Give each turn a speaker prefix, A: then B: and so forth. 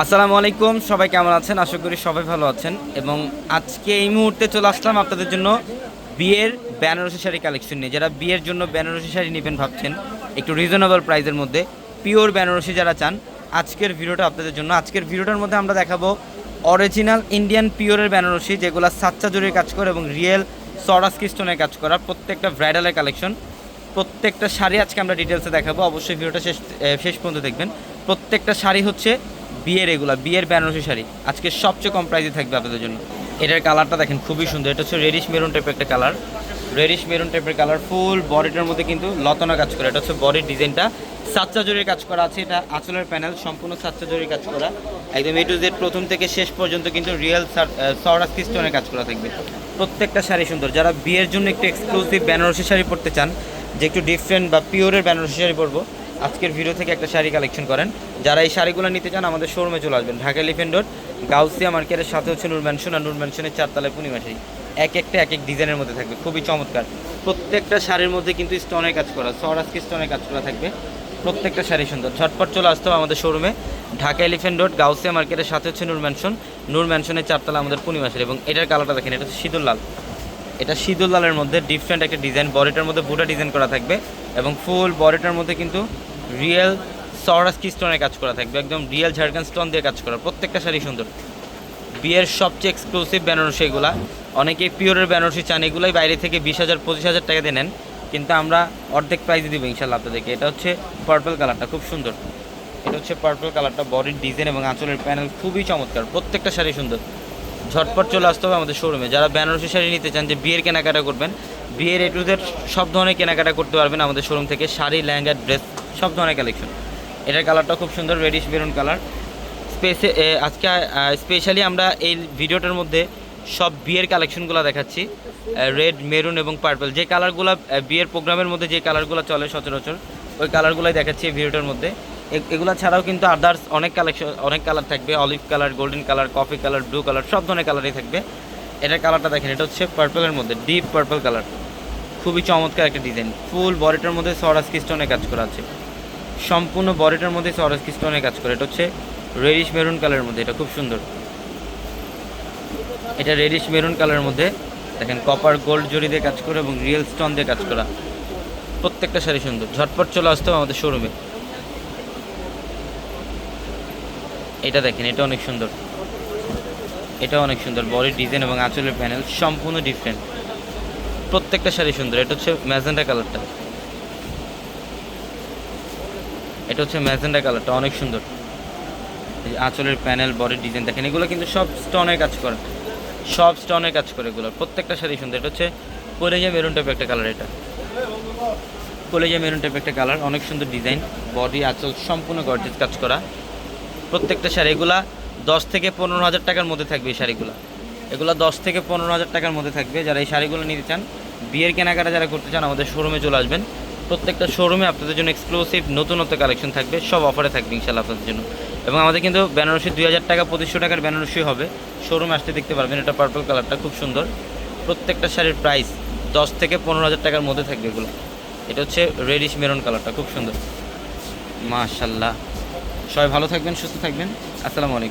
A: আসসালামু আলাইকুম, সবাই কেমন আছেন? আশা করি সবাই ভালো আছেন। এবং আজকে এই মুহূর্তে চলে আসলাম আপনাদের জন্য বিয়ের বেনারসি শাড়ি কালেকশন নিয়ে। যারা বিয়ের জন্য বেনারসি শাড়ি নেবেন ভাবছেন, একটু রিজনেবল প্রাইসের মধ্যে পিওর বেনারসি যারা চান, আজকের ভিডিওটা আপনাদের জন্য। আজকের ভিডিওটার মধ্যে আমরা দেখাবো অরিজিনাল ইন্ডিয়ান পিওরের বেনারসি, যেগুলো সাচ্চা জরির কাজ করে এবং রিয়েল সরাস কিস্টনের কাজ করা। প্রত্যেকটা ব্রাইডালের কালেকশন প্রত্যেকটা শাড়ি আজকে আমরা ডিটেলসে দেখাবো। অবশ্যই ভিডিওটা শেষ শেষ পর্যন্ত দেখবেন। প্রত্যেকটা শাড়ি হচ্ছে বিয়ের এগুলা, বিয়ের বেনারসি শাড়ি। আজকে সবচেয়ে কম প্রাইসে থাকবে আপনাদের জন্য। এটার কালারটা দেখেন, খুবই সুন্দর। এটা হচ্ছে রেডিশ মেরুন টাইপের একটা কালার রেডিশ মেরুন টাইপের কালার ফুল বডিটার মধ্যে কিন্তু লতনা কাজ করা। এটা হচ্ছে বডির ডিজাইনটা সাচ্চা জরির কাজ করা আছে, এটা আঁচলের প্যানেল সম্পূর্ণ সাচ্চা জরির কাজ করা। একদম এ টু জেড প্রথম থেকে শেষ পর্যন্ত কিন্তু রিয়েল সরাস কিস্টনের কাজ করা থাকবে। প্রত্যেকটা শাড়ি সুন্দর। যারা বিয়ের জন্য একটু এক্সক্লুসিভ বেনারসি শাড়ি পরতে চান, যে একটু ডিফারেন্ট বা পিওরের বেনারসি শাড়ি পরবো আজকের ভিডিও থেকে একটা শাড়ি কালেকশন করেন। যারা এই শাড়িগুলো নিতে চান, আমাদের শোরুমে চলে আসবেন। ঢাকা এলিফেন্ট রোড গাউসিয়া মার্কেটের সাথে হচ্ছে নূর ম্যানশন আর নূর ম্যানশনের চারতলায় পূর্ণিমাশারি এক একটা, এক এক ডিজাইনের মধ্যে থাকবে। খুবই চমৎকার। প্রত্যেকটা শাড়ির মধ্যে কিন্তু স্টোনের কাজ করা সরাসকি স্টোনের কাজ করা থাকবে। প্রত্যেকটা শাড়ি সুন্দর। ঝটপট চলে আসতে হবে আমাদের শোরুমে ঢাকা এলিফেন্ট রোড গাউসিয়া মার্কেটের সাথে হচ্ছে নূর ম্যানশন নূর ম্যানশনের চারতলা আমাদের পূর্ণিমাশারি এবং এটার কালারটা দেখেন, এটা হচ্ছে সিঁদুর লাল। এটা সিঁদুর লালের মধ্যে ডিফারেন্ট একটা ডিজাইন বডিটার মধ্যে বুটা ডিজাইন করা থাকবে এবং ফুল বডিটার মধ্যে কিন্তু রিয়েল সরাসকি স্টোনের কাজ করা থাকবে, একদম রিয়েল ঝাড়খান স্টোন দিয়ে কাজ করা, প্রত্যেকটা শাড়ি সুন্দর। বিয়ের সবচেয়ে এক্সক্লুসিভ বেনারসি এগুলা, অনেকেই পিওরের বেনারসি চান, এগুলাই বাইরে থেকে বিশ হাজার, পঁচিশ হাজার টাকা দিয়ে নেন, কিন্তু আমরা অর্ধেক প্রাইসে দিব ইনশাল্লাহ আপনাদেরকে। এটা হচ্ছে পার্পল কালারটা খুব সুন্দর। এটা হচ্ছে পার্পল কালারটা বডির ডিজাইন এবং আঁচলের প্যানেল খুবই চমৎকার, প্রত্যেকটা শাড়ি সুন্দর। ঝটপট চলে আসতে হবে আমাদের শোরুমে যারা বেনারসি শাড়ি নিতে চান যে বিয়ের কেনাকাটা করবেন, বিয়ের এটুদের সব ধরনের কেনাকাটা করতে পারবেন আমাদের শোরুম থেকে শাড়ি, লেহেঙ্গা ড্রেস সব ধরনের কালেকশন। এটার কালারটা খুব সুন্দর রেডিশ বেরুন কালার স্পেসে আজকে স্পেশালি আমরা এই ভিডিওটার মধ্যে সব বিয়ের কালেকশনগুলো দেখাচ্ছি। রেড মেরুন এবং পার্পল যে কালারগুলো বিয়ের প্রোগ্রামের মধ্যে যে কালারগুলো চলে সচরাচর, ওই কালারগুলোই দেখাচ্ছি এই ভিডিওটার মধ্যে। এগুলা ছাড়াও কিন্তু আদার্স অনেক কালেকশন, অনেক কালার থাকবে। Olive colour golden colour coffee colour blue colour সব ধরনের কালারই থাকবে। এটার কালারটা দেখেন, এটা হচ্ছে পার্পলের মধ্যে ডিপ পার্পল কালার খুবই চমৎকার একটা ডিজাইন ফুল বডিটার মধ্যে সরাস স্টোনে কাজ করা আছে। সম্পূর্ণ বডিটার মধ্যে সরাস স্টোনে কাজ করে। এটা হচ্ছে রেডিশ মেরুন কালারের মধ্যে, এটা খুব সুন্দর। এটা রেডিশ মেরুন কালারের মধ্যে, দেখেন কপার গোল্ড জড়ি দিয়ে কাজ করে এবং রিয়েল স্টোন দিয়ে কাজ করা। প্রত্যেকটা শাড়ি সুন্দর। ঝটপট চলে আসতে হবে আমাদের শোরুমে এটা দেখেন, এটা অনেক সুন্দর। এটা অনেক সুন্দর। বডির ডিজাইন এবং আঁচলের প্যানেল সম্পূর্ণ ডিফারেন্ট প্রত্যেকটা শাড়ি সুন্দর। এটা হচ্ছে ম্যাজেন্ডা কালারটা। এটা হচ্ছে ম্যাজেন্ডা কালারটা, অনেক সুন্দর। আঁচলের প্যানেল, বডির ডিজাইন দেখেন, এগুলো কিন্তু সব স্টোনের কাজ করে। সব স্টোনের কাজ করে এগুলো। প্রত্যেকটা শাড়ি সুন্দর। এটা হচ্ছে কলেজা মেরুন টাইপ একটা কালার এটা। কলেজা মেরুন টাইপ একটা কালার, অনেক সুন্দর ডিজাইন। বডি, আঁচল, সম্পূর্ণ গর্জেস কাজ করা। প্রত্যেকটা শাড়ি এগুলা দশ থেকে পনেরো হাজার টাকার মধ্যে থাকবে এই শাড়িগুলো। এগুলো দশ থেকে পনেরো হাজার টাকার মধ্যে থাকবে। যারা এই শাড়িগুলো নিতে চান, বিয়ের কেনাকাটা যারা করতে চান, আমাদের শোরুমে চলে আসবেন। প্রত্যেকটা শোরুমে আপনাদের জন্য এক্সক্লুসিভ নতুনত্ব কালেকশন থাকবে, সব অফারে থাকবে ইনশাল্লাহ আপনাদের জন্য। এবং আমাদের কিন্তু বেনারসি দুই হাজার টাকা, পঁচিশশো টাকার বেনারসি হবে। শোরুমে আসতে দেখতে পারবেন, এটা পার্পল কালারটা খুব সুন্দর। প্রত্যেকটা শাড়ির প্রাইস দশ থেকে পনেরো হাজার টাকার মধ্যে থাকবে এগুলো। এটা হচ্ছে রেডিশ মেরুন কালারটা খুব সুন্দর। মাশাল্লাহ সবাই ভালো থাকবেন, সুস্থ থাকবেন। আসসালামু আলাইকুম।